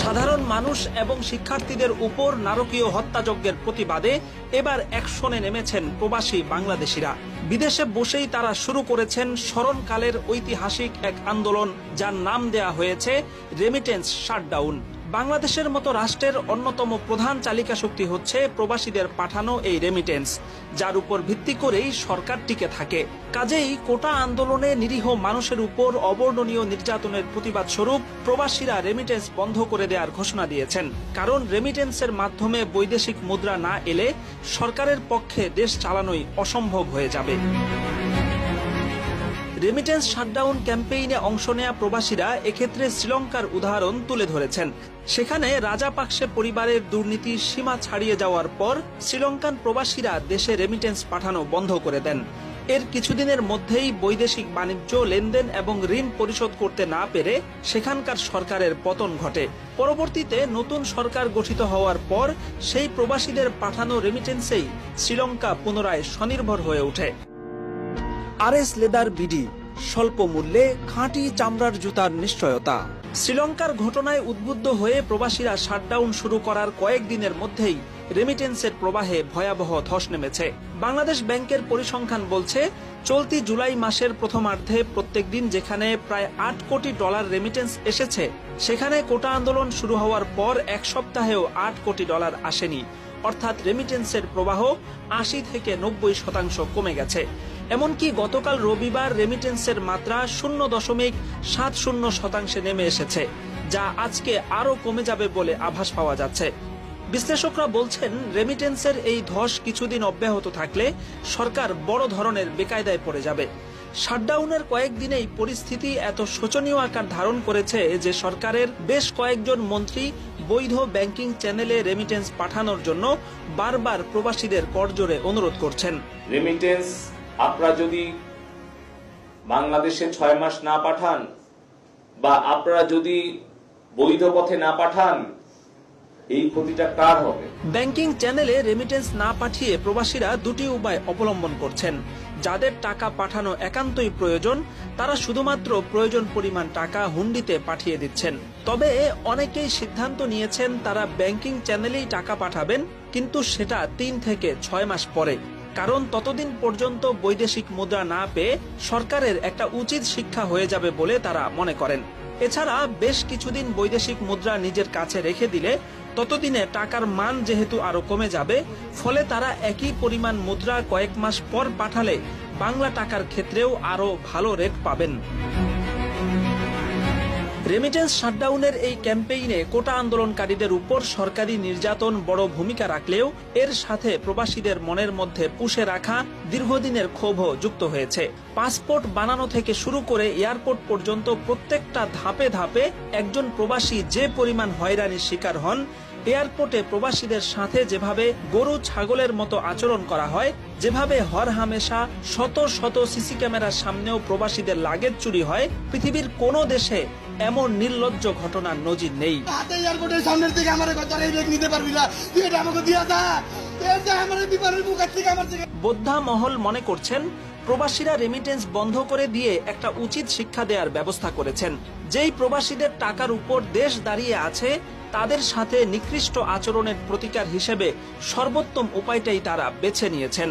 সাধারণ মানুষ এবং শিক্ষার্থীদের উপর নারকীয় হত্যাযজ্ঞের প্রতিবাদে এবার অ্যাকশনে নেমেছেন প্রবাসী বাংলাদেশিরা। বিদেশে বসেই তারা শুরু করেছেন স্মরণকালের ঐতিহাসিক এক আন্দোলন, যার নাম দেয়া হয়েছে রেমিটেন্স শাটডাউন বাংলাদেশের মতো রাষ্ট্রের অন্যতম প্রধান চালিকা শক্তি হচ্ছে প্রবাসীদের পাঠানো এই রেমিটেন্স যার উপর ভিত্তি করেই সরকার টিকে থাকে। কাজেই কোটা আন্দোলনে নিরীহ মানুষের উপর অবর্ণনীয় নির্যাতনের প্রতিবাদ স্বরূপ প্রবাসীরা রেমিটেন্স বন্ধ করে দেওয়ার ঘোষণা দিয়েছেন। কারণ রেমিটেন্সের মাধ্যমে বৈদেশিক মুদ্রা না এলে সরকারের পক্ষে দেশ চালানোই অসম্ভব হয়ে যাবে। রেমিটেন্স শাটডাউন ক্যাম্পেইনে অংশ নেয়া প্রবাসীরা এক্ষেত্রে শ্রীলঙ্কার উদাহরণ তুলে ধরেছেন। সেখানে রাজাপাকসে পরিবারের দুর্নীতি সীমা ছাড়িয়ে যাওয়ার পর শ্রীলঙ্কান প্রবাসীরা দেশে রেমিটেন্স পাঠানো বন্ধ করে দেন। এর কিছুদিনের মধ্যেই বৈদেশিক বাণিজ্য, লেনদেন এবং ঋণ পরিশোধ করতে না পেরে সেখানকার সরকারের পতন ঘটে। পরবর্তীতে নতুন সরকার গঠিত হওয়ার পর সেই প্রবাসীদের পাঠানো রেমিটেন্সেই শ্রীলঙ্কা পুনরায় স্বনির্ভর হয়ে ওঠে। আরএস লেদার বিডি স্বল্প মূল্যে খাঁটি চামড়ার জুতার নিশ্চয়তা। শ্রীলঙ্কার ঘটনায় উদ্বুদ্ধ হয়ে প্রবাসীরা শাটডাউন শুরু করার কয়েকদিনের মধ্যেই রেমিটেন্সের প্রবাহে ভয়াবহ ধস নেমেছে। বাংলাদেশ ব্যাংকের পরিসংখ্যান বলছে, চলতি জুলাই মাসের প্রথমার্ধে প্রত্যেক দিন যেখানে প্রায় আট কোটি ডলার রেমিটেন্স এসেছে, সেখানে কোটা আন্দোলন শুরু হওয়ার পর এক সপ্তাহেও আট কোটি ডলার আসেনি। অর্থাৎ রেমিটেন্সের প্রবাহ আশি থেকে নব্বই শতাংশ কমে গেছে। এমনকি গতকাল রবিবার রেমিটেন্সের মাত্রা শূন্য দশমিক সাত শূন্য শতাংশে নেমে এসেছে, যা আজকে আরও কমে যাবে বলে আভাস পাওয়া যাচ্ছে। বিশ্লেষকরা বলছেন রেমিটেন্সের এই ধস কিছুদিন অব্যাহত থাকলে সরকার বড় ধরনের বেকায়দায় পড়ে যাবে। শাটডাউনের কয়েকদিনেই পরিস্থিতি এত শোচনীয় আকার ধারণ করেছে যে সরকারের বেশ কয়েকজন মন্ত্রী বৈধ ব্যাংকিং চ্যানেলে রেমিটেন্স পাঠানোর জন্য বারবার প্রবাসীদের করজোরে অনুরোধ করছেন। রেমিটেন্স আপনারা যদি বাংলাদেশে ছয় মাস না পাঠান বা আপনারা যদি বৈধ পথে না পাঠান, এই ক্ষতিটা কার হবে? ব্যাংকিং চ্যানেলে রেমিটেন্স না পাঠিয়ে প্রবাসীরা দুটি উপায় অবলম্বন করছেন। যাদের টাকা পাঠানো একান্তই প্রয়োজন, তারা শুধুমাত্র প্রয়োজন পরিমাণ টাকা হুন্ডিতে পাঠিয়ে দিচ্ছেন। তবে অনেকেই সিদ্ধান্ত নিয়েছেন তারা ব্যাংকিং চ্যানেলেই টাকা পাঠাবেন, কিন্তু সেটা তিন থেকে ছয় মাস পরে। কারণ ততদিন পর্যন্ত বৈদেশিক মুদ্রা না পেয়ে সরকারের একটা উচিত শিক্ষা হয়ে যাবে বলে তারা মনে করেন। এছাড়া বেশ কিছুদিন বৈদেশিক মুদ্রা নিজের কাছে রেখে দিলে ততদিনে টাকার মান যেহেতু আরও কমে যাবে, ফলে তারা একই পরিমাণ মুদ্রা কয়েক মাস পর পাঠালে বাংলা টাকার ক্ষেত্রেও আরও ভালো রেট পাবেন। রেমিটেন্স শাটডাউনের এই ক্যাম্পেইনে কোটা আন্দোলনকারীদের উপর সরকারি নির্যাতন বড় ভূমিকা রাখলেও এর সাথে প্রবাসীদের মনের মধ্যে পুষে রাখা দীর্ঘদিনের ক্ষোভও যুক্ত হয়েছে। পাসপোর্ট বানানো থেকে শুরু করে এয়ারপোর্ট পর্যন্ত প্রত্যেকটা ধাপে ধাপে একজন প্রবাসী যে পরিমাণ হয়রানির শিকার হন এয়ারপোর্টে প্রবাসীদের সাথে যেভাবে গরু ছাগলের মতো আচরণ করা হয় যেভাবে হর হামেশা শত শত সিসি ক্যামেরার সামনেও প্রবাসীদের লাগেজ চুরি হয় পৃথিবীর কোনো দেশে এমন নির্লজ্জ ঘটনার নজির নেই। এয়ারপোর্টের সামনের থেকে আমার নিতে পারবি না। তুই এটা আমাকে দিয়া দা বোদ্ধা মহল মনে করছেন প্রবাসীরা রেমিটেন্স বন্ধ করে দিয়ে একটা উচিত শিক্ষা দেওয়ার ব্যবস্থা করেছেন। যেই প্রবাসীদের টাকার উপর দেশ দাঁড়িয়ে আছে, তাদের সাথে নিকৃষ্ট আচরণের প্রতিকার হিসেবে সর্বোত্তম উপায়টাই তারা বেছে নিয়েছেন।